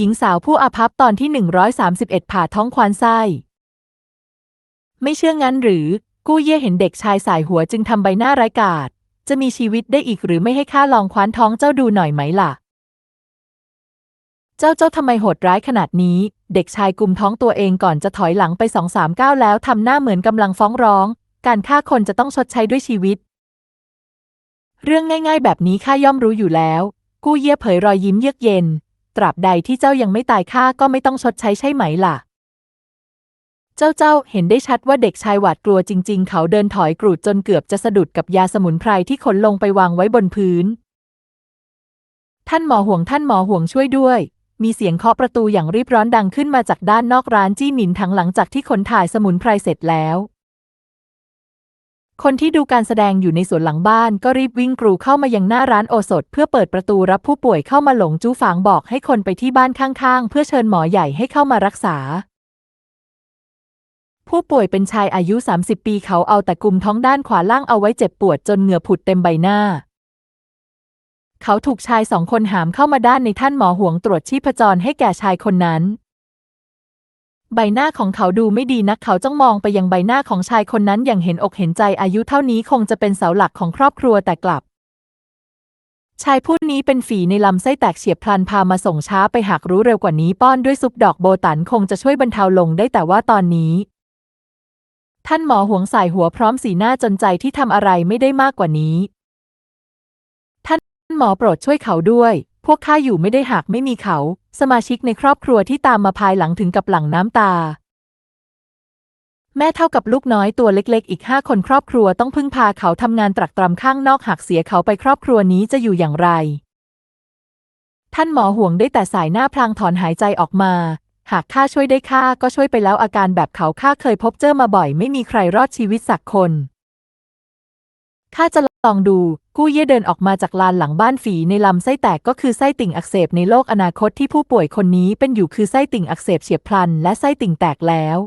หญิงสาวผู้อาภัพตอนที่ 131 ผ่าท้องควานไส้ ไม่เชื่องั้นหรือ กู้เย่เห็นเด็กชายสายหัวจึงทำใบหน้าร้ายกาจจะมีชีวิตได้อีกหรือไม่ให้ข้าลองคว้านท้องเจ้าดูหน่อยไหมล่ะ เจ้าเจ้าทำไมโหดร้ายขนาดนี้ เด็กชายกุมท้องตัวเองก่อนจะถอยหลังไปสองสามก้าวแล้วทำหน้าเหมือนกำลังฟ้องร้อง การฆ่าคนจะต้องชดใช้ด้วยชีวิต เรื่องง่าย ๆ แบบนี้ข้าย่อมรู้อยู่แล้ว กู้เย่เผยรอยยิ้มเยือกเย็น ตราบใดที่เจ้ายังไม่ตายข้าก็ไม่ต้องชดใช้ใช่ไหมล่ะ เจ้าเจ้าเห็นได้ชัดว่าเด็กชายหวาดกลัวจริง ๆ เขาเดินถอยกรูดจนเกือบจะสะดุดกับยาสมุนไพรที่ขนลงไปวางไว้บนพื้น ท่านหมอห่วงท่านหมอห่วงช่วยด้วย มีเสียงเคาะประตูอย่างรีบร้อนดังขึ้นมาจากด้านนอกร้านจี้หมินถังหลังจากที่ขนถ่ายสมุนไพรเสร็จแล้ว คนที่ดูการแสดงอยู่ในสวนหลังบ้านก็รีบวิ่งกรูเข้ามายังหน้าร้านโอสถ เพื่อเปิดประตูรับผู้ป่วยเข้ามาหลงจู้ฝางบอกให้คนไปที่บ้านข้างๆ เพื่อเชิญหมอใหญ่ให้เข้ามารักษา ผู้ป่วยเป็นชายอายุ 30 ปีเขาเอาแต่กุมท้องด้านขวาล่างเอาไว้เจ็บปวดจนเหงื่อผุดเต็มใบหน้า เขาถูกชายสองคนหามเข้ามาด้านในท่านหมอห่วงตรวจชีพจรให้แก่ชายคนนั้น ใบหน้าของเขาดูไม่ดีนักเขาจ้องมองไปยังใบหน้าของชายคนนั้นอย่างเห็นอกเห็นใจอายุเท่านี้คงจะเป็นเสาหลักของครอบครัวแต่กลับ ชายผู้นี้เป็นฝีในลำไส้แตกเฉียบพลันพามาส่งช้าไปหากรู้เร็วกว่านี้ป้อนด้วยซุปดอกโบตันคงจะช่วยบรรเทาลงได้แต่ว่าตอนนี้ ท่านหมอห่วงสายหัวพร้อมสีหน้าจนใจที่ทำอะไรไม่ได้มากกว่านี้ ท่านหมอโปรดช่วยเขาด้วย พวกข้าอยู่ไม่ได้หากไม่มีเขา สมาชิกในครอบครัวที่ตามมาภายหลังถึงกับหลั่งน้ำตา แม่เท่ากับลูกน้อยตัวเล็กๆ อีกห้าคนครอบครัวต้องพึ่งพาเขาทำงานตรักตรำข้างนอกหากเสียเขาไปครอบครัวนี้จะอยู่อย่างไร ท่านหมอห่วงได้แต่สายหน้าพลางถอนหายใจออกมา หากข้าช่วยได้ข้าก็ช่วยไปแล้วอาการแบบเขาข้าเคยพบเจอมาบ่อย ไม่มีใครรอดชีวิตสักคน ข้าจะลองดู กู้เย่เดินออกมาจากลานหลังบ้านฝีในลำไส้แตกก็คือไส้ติ่งอักเสบในโลกอนาคตที่ผู้ป่วยคนนี้เป็นอยู่คือไส้ติ่งอักเสบเฉียบพลัน และไส้ติ่งแตกแล้ว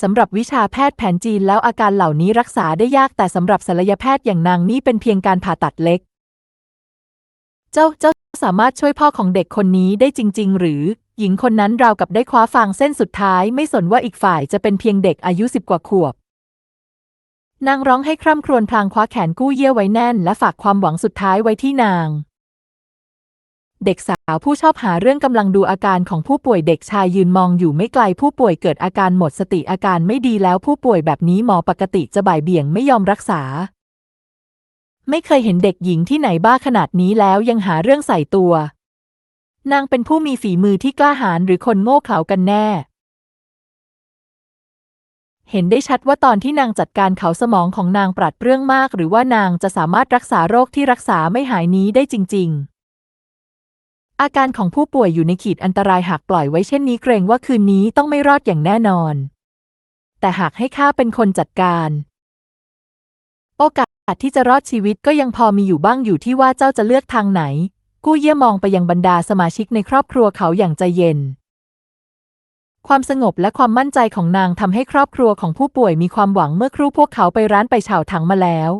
สำหรับวิชาแพทย์แผนจีนแล้วอาการเหล่านี้รักษาได้ยากแต่สำหรับศัลยแพทย์อย่างนางนี่เป็นเพียงการผ่าตัดเล็ก เจ้าเจ้าสามารถช่วยพ่อของเด็กคนนี้ได้จริง ๆ หรือ หญิงคนนั้นราวกับได้คว้าฟางเส้นสุดท้าย ไม่สนว่าอีกฝ่ายจะเป็นเพียงเด็กอายุสิบกว่าขวบ นางร้องให้คร่ำครวญพลางคว้าแขนกู้เยี่ยไว้แน่น และฝากความหวังสุดท้ายไว้ที่นาง เด็กสาวผู้ชอบหาเรื่องกำลังดูอาการของผู้ป่วยเด็กชายยืนมองอยู่ไม่ไกลผู้ป่วยเกิดอาการหมดสติอาการไม่ดีแล้วผู้ป่วยแบบนี้หมอปกติจะบ่ายเบี่ยงไม่ยอมรักษา ไม่เคยเห็นเด็กหญิงที่ไหนบ้าขนาดนี้แล้วยังหาเรื่องใส่ตัว นางเป็นผู้มีฝีมือที่กล้าหาญหรือคนโง่เขลากันแน่ เห็นได้ชัดว่าตอนที่นางจัดการเขาสมองของนางปราดเปรื่องมาก หรือว่านางจะสามารถรักษาโรคที่รักษาไม่หายนี้ได้จริง ๆ อาการของผู้ป่วยอยู่ในขีดอันตรายหากปล่อยไว้เช่นนี้เกรงว่าคืนนี้ต้องไม่รอดอย่างแน่นอน แต่หากให้ข้าเป็นคนจัดการ โอกาสที่จะรอดชีวิตก็ยังพอมีอยู่บ้างอยู่ที่ว่าเจ้าจะเลือกทางไหน กู้เยี่ยมองไปยังบรรดาสมาชิกในครอบครัวเขาอย่างใจเย็น ความสงบและความมั่นใจของนางทำให้ครอบครัวของผู้ป่วยมีความหวังเมื่อครู่พวกเขาไปร้านไปเฉาถังมาแล้ว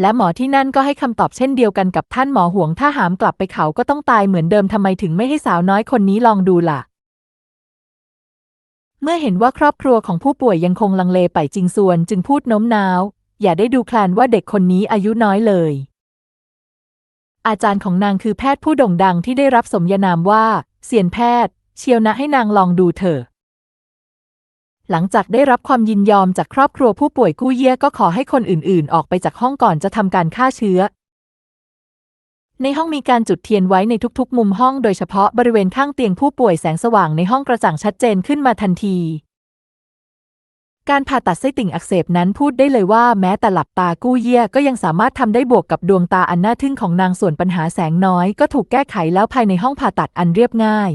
และหมอที่นั่นก็ให้คำตอบเช่นเดียวกันกับท่านหมอห่วงถ้าหามกลับไปเขาก็ต้องตายเหมือนเดิมทำไมถึงไม่ให้สาวน้อยคนนี้ลองดูล่ะ เมื่อเห็นว่าครอบครัวของผู้ป่วยยังคงลังเลไปจริงส่วน จึงพูดโน้มน้าว อย่าได้ดูแคลนว่าเด็กคนนี้อายุน้อยเลยอาจารย์ของนางคือแพทย์ผู้โด่งดังที่ได้รับสมญานามว่าเซียนแพทย์ เชียวนะให้นางลองดูเถอะ หลังจากได้รับความยินยอมจากครอบครัวผู้ป่วยกู้เยี่ยก็ขอให้คนอื่นๆ ออกไปจากห้องก่อนจะทำการฆ่าเชื้อ ในห้องมีการจุดเทียนไว้ในทุกๆ มุมห้องโดยเฉพาะบริเวณข้างเตียงผู้ป่วยแสงสว่างในห้องกระจ่างชัดเจนขึ้นมาทันที การผ่าตัดไส้ติ่งอักเสบนั้นพูดได้เลยว่าแม้แต่หลับตากู้เยี่ยก็ยังสามารถทำได้บวกกับดวงตาอันน่าทึ่งของนางส่วนปัญหาแสงน้อยก็ถูกแก้ไขแล้วภายในห้องผ่าตัดอันเรียบง่าย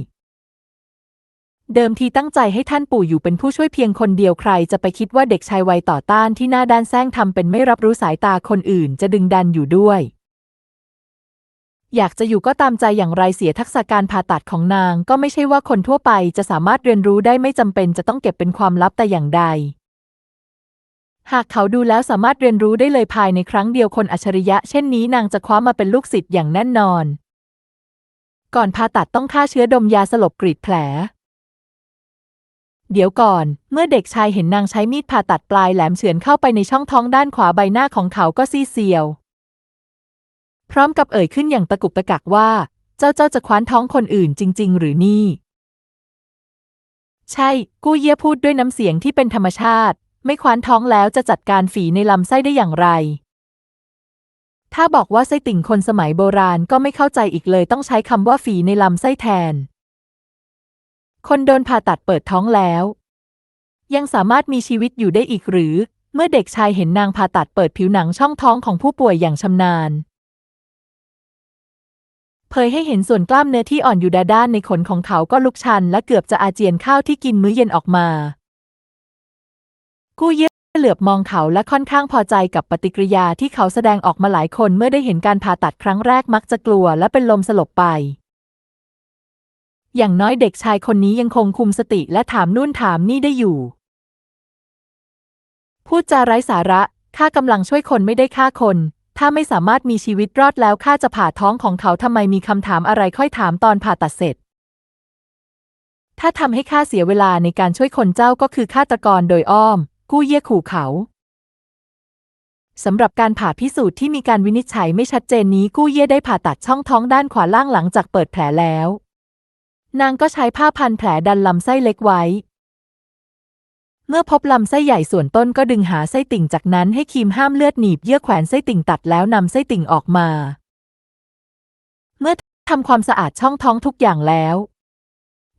เดิมทีตั้งใจให้ท่านปู่อยู่เป็นผู้ช่วยเพียงคนเดียวใคร จะไปคิดว่าเด็กชายวัยต่อต้านที่หน้าด้านแซงทำเป็นไม่รับรู้สายตาคนอื่นจะดึงดันอยู่ด้วย อยากจะอยู่ก็ตามใจอย่างไรเสียทักษะการผ่าตัดของนาง ก็ไม่ใช่ว่าคนทั่วไปจะสามารถเรียนรู้ได้ไม่จำเป็นจะต้องเก็บเป็นความลับแต่อย่างใด หากเขาดูแล้วสามารถเรียนรู้ได้เลยภายในครั้งเดียวคนอัจฉริยะเช่นนี้นางจะคว้ามาเป็นลูกศิษย์อย่างแน่นอน ก่อนผ่าตัดต้องฆ่าเชื้อดมยาสลบกรีดแผล เดี๋ยวก่อน เมื่อเด็กชายเห็นนางใช้มีดผ่าตัดปลายแหลมเฉือนเข้าไปในช่องท้องด้านขวาใบหน้าของเขาก็ซีเซียว พร้อมกับเอ่ยขึ้นอย่างตะกุกตะกักว่า เจ้าเจ้าจะคว้านท้องคนอื่นจริง ๆ หรือนี่ ใช่ กู้เยี่ยพูดด้วยน้ำเสียงที่เป็นธรรมชาติ ไม่คว้านท้องแล้วจะจัดการฝีในลำไส้ได้อย่างไร ถ้าบอกว่าไส้ติ่งคนสมัยโบราณก็ไม่เข้าใจอีกเลยต้องใช้คำว่าฝีในลำไส้แทน คนโดนผ่าตัดเปิดท้องแล้ว ยังสามารถมีชีวิตอยู่ได้อีกหรือ เมื่อเด็กชายเห็นนางผ่าตัดเปิดผิวหนังช่องท้องของผู้ป่วยอย่างชำนาญ เผยให้เห็นส่วนกล้ามเนื้อที่อ่อนอยู่ด้านในขนของเขาก็ลุกชัน และเกือบจะอาเจียนข้าวที่กินมื้อเย็นออกมา กู้เย่เหลือบมองเขาและค่อนข้างพอใจกับปฏิกิริยาที่เขาแสดงออกมาหลายคนเมื่อได้เห็นการผ่าตัดครั้งแรกมักจะกลัวและเป็นลมสลบไป อย่างน้อยเด็กชายคนนี้ยังคงคุมสติและถามนู่นถามนี่ได้อยู่ พูดจาไร้สาระข้ากำลังช่วยคนไม่ได้ฆ่าคน ถ้าไม่สามารถมีชีวิตรอดแล้วข้าจะผ่าท้องของเขาทำไมมีคำถามอะไรค่อยถามตอนผ่าตัดเสร็จ ถ้าทำให้ข้าเสียเวลาในการช่วยคนเจ้าก็คือฆาตกรโดยอ้อม กู้เยี่ยขู่เขาสำหรับการผ่าพิสูจน์ที่มีการวินิจฉัยไม่ชัดเจนนี้กู้เย่ได้ผ่าตัดช่องท้องด้านขวาล่างหลังจากเปิดแผลแล้ว นางก็ใช้ผ้าพันแผลดันลำไส้เล็กไว้ เมื่อพบลำไส้ใหญ่ส่วนต้นก็ดึงหาไส้ติ่งจากนั้นให้ครีมห้ามเลือดหนีบเยื่อแขวนไส้ติ่งตัดแล้วนำไส้ติ่งออกมา เมื่อทำความสะอาดช่องท้องทุกอย่างแล้ว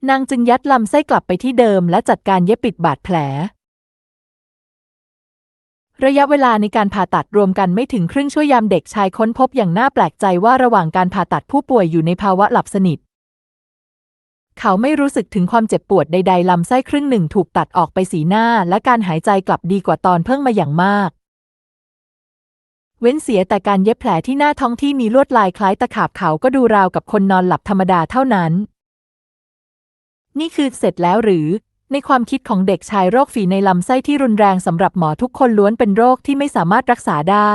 นางจึงยัดลำไส้กลับไปที่เดิมและจัดการเย็บปิดบาดแผล ระยะเวลาในการผ่าตัดรวมกันไม่ถึงครึ่งชั่วยามเด็กชายค้นพบอย่างน่าแปลกใจว่าระหว่างการผ่าตัดผู้ป่วยอยู่ในภาวะหลับสนิท เขาไม่รู้สึกถึงความเจ็บปวดใดๆลำไส้ครึ่งหนึ่งถูกตัดออกไปสีหน้า และการหายใจกลับดีกว่าตอนเพิ่งมาอย่างมาก เว้นเสียแต่การเย็บแผลที่หน้าท้องที่มีลวดลายคล้ายตะขาบเขาก็ดูราวกับคนนอนหลับธรรมดาเท่านั้น นี่คือเสร็จแล้วหรือ ในความคิดของเด็กชายโรคฝีในลำไส้ที่รุนแรงสำหรับหมอทุกคนล้วนเป็นโรคที่ไม่สามารถรักษาได้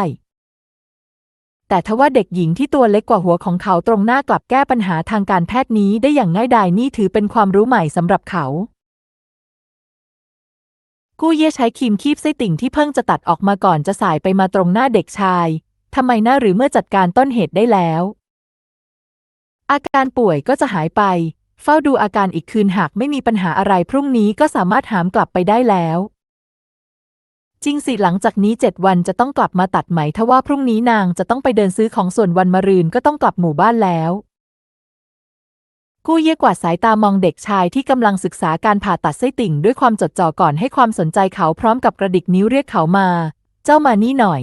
แต่ทว่าเด็กหญิงที่ตัวเล็กกว่าหัวของเขาตรงหน้ากลับแก้ปัญหาทางการแพทย์นี้ได้อย่างง่ายดายนี่ถือเป็นความรู้ใหม่สำหรับเขากู้เย่ใช้ครีมคีบไส้ติ่งที่เพิ่งจะตัดออกมาก่อนจะสายไปมาตรงหน้าเด็กชาย ทำไมหน้าหรือเมื่อจัดการต้นเหตุได้แล้ว อาการป่วยก็จะหายไป เฝ้าดูอาการอีกคืนหากไม่มีปัญหาอะไรพรุ่งนี้ก็สามารถหามกลับไปได้แล้ว จริงสิหลังจากนี้เจ็ดวันจะต้องกลับมาตัดไหมทว่าพรุ่งนี้นางจะต้องไปเดินซื้อของส่วนวันมะรืนก็ต้องกลับหมู่บ้านแล้ว กู้เย่กวาดสายตามองเด็กชายที่กำลังศึกษาการผ่าตัดไส้ติ่ง ด้วยความจดจ่อก่อนให้ความสนใจเขาพร้อมกับกระดิกนิ้วเรียกเขามา เจ้ามานี่หน่อย